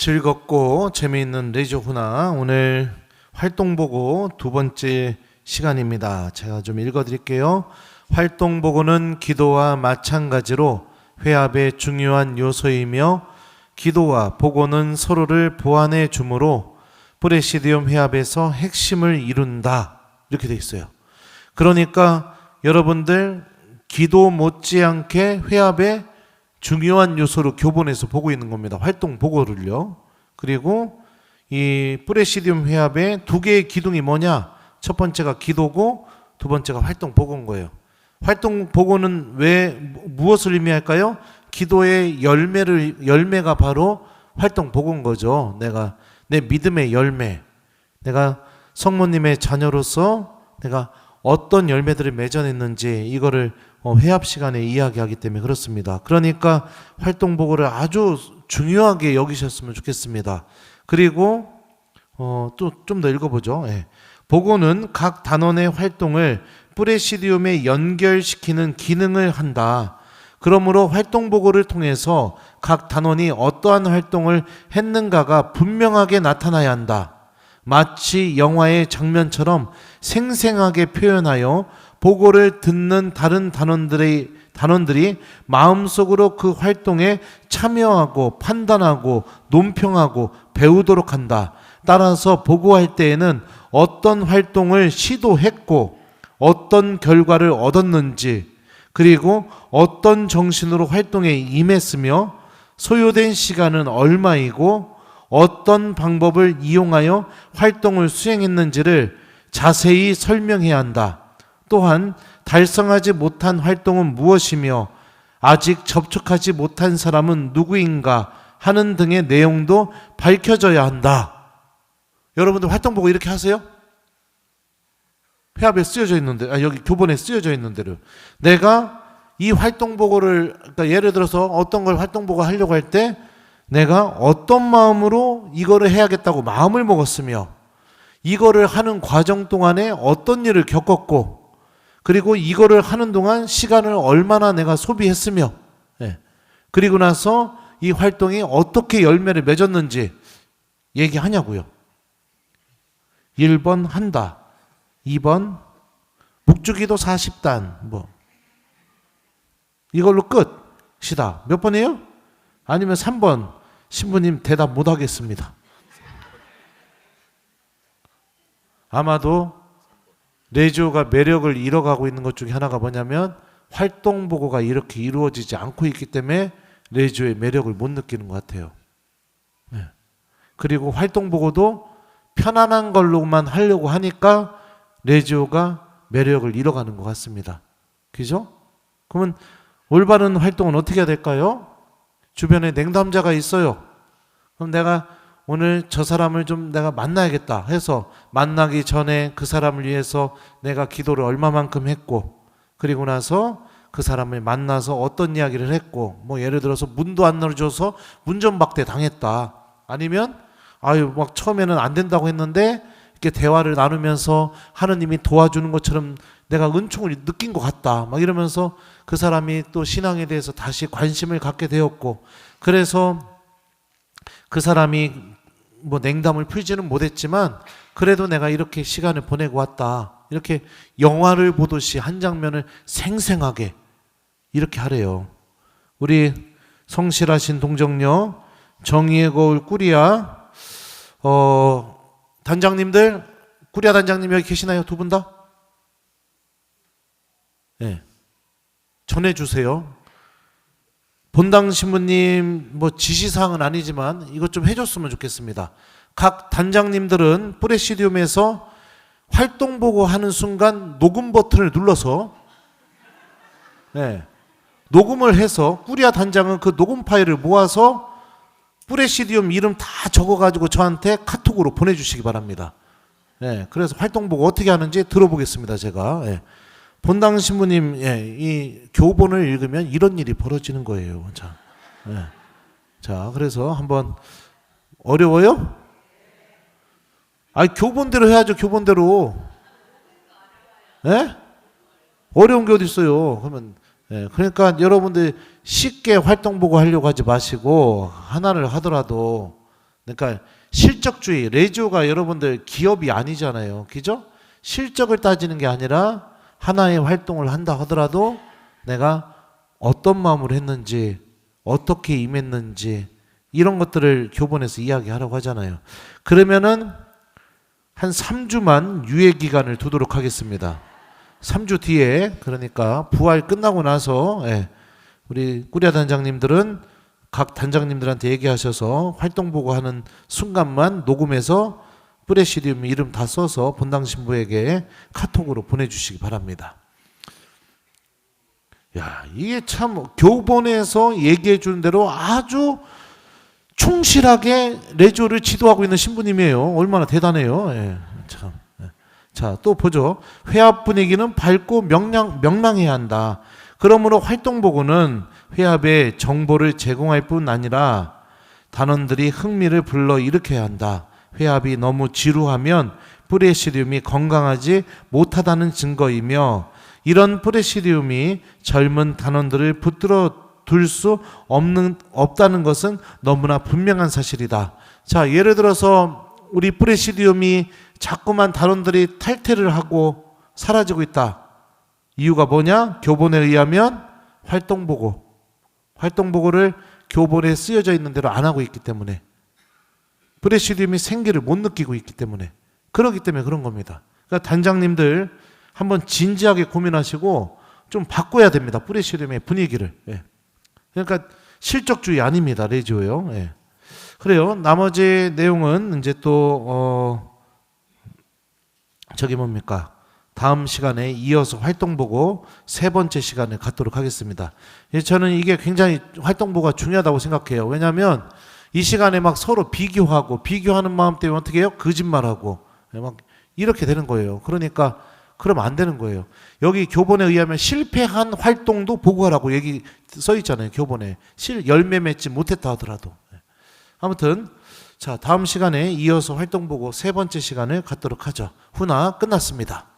즐겁고 재미있는 레저 훈화 오늘 활동 보고 두 번째 시간입니다. 제가 좀 읽어 드릴게요. 활동 보고는 기도와 마찬가지로 회합의 중요한 요소이며 기도와 보고는 서로를 보완해 주므로 프레시디움 회합에서 핵심을 이룬다. 이렇게 돼 있어요. 그러니까 여러분들 기도 못지않게 회합의 중요한 요소로 교본에서 보고 있는 겁니다. 활동 보고를요. 그리고 이 프레시디움 회합의 두 개의 기둥이 뭐냐? 첫 번째가 기도고 두 번째가 활동 보고인 거예요. 활동 보고는 왜 무- 무엇을 의미할까요? 기도의 열매를 열매가 바로 활동 보고인 거죠. 내가 내 믿음의 열매. 내가 성모님의 자녀로서 내가 어떤 열매들을 맺어냈는지 이거를 어, 회합 시간에 이야기하기 때문에 그렇습니다. 그러니까 활동 보고를 아주 중요하게 여기셨으면 좋겠습니다. 그리고 어, 또 좀 더 읽어보죠. 예. 보고는 각 단원의 활동을 프레시디움에 연결시키는 기능을 한다. 그러므로 활동 보고를 통해서 각 단원이 어떠한 활동을 했는가가 분명하게 나타나야 한다. 마치 영화의 장면처럼 생생하게 표현하여 보고를 듣는 다른 단원들의 단원들이 마음속으로 그 활동에 참여하고 판단하고 논평하고 배우도록 한다. 따라서 보고할 때에는 어떤 활동을 시도했고 어떤 결과를 얻었는지 그리고 어떤 정신으로 활동에 임했으며 소요된 시간은 얼마이고 어떤 방법을 이용하여 활동을 수행했는지를 자세히 설명해야 한다. 또한 달성하지 못한 활동은 무엇이며 아직 접촉하지 못한 사람은 누구인가 하는 등의 내용도 밝혀져야 한다. 여러분들 활동 보고 이렇게 하세요? 회합에 쓰여져 있는데, 아, 여기 교본에 쓰여져 있는 대로. 내가 이 활동 보고를, 그러니까 예를 들어서 어떤 걸 활동 보고 하려고 할 때 내가 어떤 마음으로 이거를 해야겠다고 마음을 먹었으며 이거를 하는 과정 동안에 어떤 일을 겪었고 그리고 이거를 하는 동안 시간을 얼마나 내가 소비했으며 예. 그리고 나서 이 활동이 어떻게 열매를 맺었는지 얘기하냐고요. 1번 한다. 2번 묵주기도 40단 뭐 이걸로 끝이다. 몇 번이에요? 아니면 3번 신부님 대답 못 하겠습니다. 아마도 레지오가 매력을 잃어가고 있는 것 중에 하나가 뭐냐면 활동 보고가 이렇게 이루어지지 않고 있기 때문에 레지오의 매력을 못 느끼는 것 같아요. 네. 그리고 활동 보고도 편안한 걸로만 하려고 하니까 레지오가 매력을 잃어가는 것 같습니다. 그죠? 그러면 올바른 활동은 어떻게 해야 될까요? 주변에 냉담자가 있어요. 그럼 내가 오늘 저 사람을 좀 내가 만나야겠다 해서 만나기 전에 그 사람을 위해서 내가 기도를 얼마만큼 했고 그리고 나서 그 사람을 만나서 어떤 이야기를 했고 뭐 예를 들어서 문도 안 열어줘서 문전박대 당했다. 아니면 아유 막 처음에는 안 된다고 했는데 이렇게 대화를 나누면서 하느님이 도와주는 것처럼 내가 은총을 느낀 것 같다. 막 이러면서 그 사람이 또 신앙에 대해서 다시 관심을 갖게 되었고 그래서 그 사람이 뭐 냉담을 풀지는 못했지만 그래도 내가 이렇게 시간을 보내고 왔다. 이렇게 영화를 보듯이 한 장면을 생생하게 이렇게 하래요. 우리 성실하신 동정녀 정의의 거울 꾸리야 어 단장님들 꾸리야 단장님 여기 계시나요? 두 분 다? 네. 전해 주세요. 본당 신부님 뭐 지시사항은 아니지만 이것 좀 해줬으면 좋겠습니다. 각 단장님들은 프레시디움에서 활동 보고 하는 순간 녹음 버튼을 눌러서 네, 녹음을 해서 꾸리아 단장은 그 녹음 파일을 모아서 프레시디움 이름 다 적어가지고 저한테 카톡으로 보내주시기 바랍니다. 네, 그래서 활동 보고 어떻게 하는지 들어보겠습니다. 제가. 예. 본당 신부님 예, 이 교본을 읽으면 이런 일이 벌어지는 거예요. 자, 예. 자 그래서 한번 어려워요? 아 교본대로 해야죠. 교본대로. 예? 어려운 게 어디 있어요? 그러면 예, 그러니까 여러분들 쉽게 활동 보고 하려고 하지 마시고 하나를 하더라도 그러니까 실적주의 레지오가 여러분들 기업이 아니잖아요. 그죠? 실적을 따지는 게 아니라 하나의 활동을 한다 하더라도 내가 어떤 마음으로 했는지 어떻게 임했는지 이런 것들을 교본에서 이야기하라고 하잖아요. 그러면은 한 3주만 유예 기간을 두도록 하겠습니다. 3주 뒤에 그러니까 부활 끝나고 나서 예, 우리 꾸리아 단장님들은 각 단장님들한테 얘기하셔서 활동 보고하는 순간만 녹음해서 프레시디움 이름 다 써서 본당 신부에게 카톡으로 보내주시기 바랍니다. 야 이게 참 교본에서 얘기해 주는 대로 아주 충실하게 레조를 지도하고 있는 신부님이에요. 얼마나 대단해요. 예, 참. 예. 자, 또 보죠. 회합 분위기는 밝고 명랑, 명랑해야 한다. 그러므로 활동보고는 회합에 정보를 제공할 뿐 아니라 단원들이 흥미를 불러 일으켜야 한다. 회합이 너무 지루하면 프레시리움이 건강하지 못하다는 증거이며 이런 프레시리움이 젊은 단원들을 붙들어 둘 수 없는 없다는 것은 너무나 분명한 사실이다. 자, 예를 들어서 우리 프레시디움이 자꾸만 단원들이 탈퇴를 하고 사라지고 있다. 이유가 뭐냐? 교본에 의하면 활동 보고 활동 보고를 교본에 쓰여져 있는 대로 안 하고 있기 때문에 프레시디움이 생기를 못 느끼고 있기 때문에 그렇기 때문에 그런 겁니다. 그러니까 단장님들 한번 진지하게 고민하시고 좀 바꿔야 됩니다. 프레시디움의 분위기를. 예. 그러니까 실적주의 아닙니다. 레지오요. 예. 그래요. 나머지 내용은 이제 또 어, 저기 뭡니까? 다음 시간에 이어서 활동 보고 세 번째 시간을 갖도록 하겠습니다. 예, 저는 이게 굉장히 활동 보고가 중요하다고 생각해요. 왜냐하면 이 시간에 막 서로 비교하고 비교하는 마음 때문에 어떻게 해요? 거짓말하고 예, 막 이렇게 되는 거예요. 그러니까 그러면 안 되는 거예요. 여기 교본에 의하면 실패한 활동도 보고하라고 얘기 써 있잖아요. 교본에 실 열매 맺지 못했다 하더라도 예. 아무튼 자 다음 시간에 이어서 활동 보고 세 번째 시간을 갖도록 하죠. 후나 끝났습니다.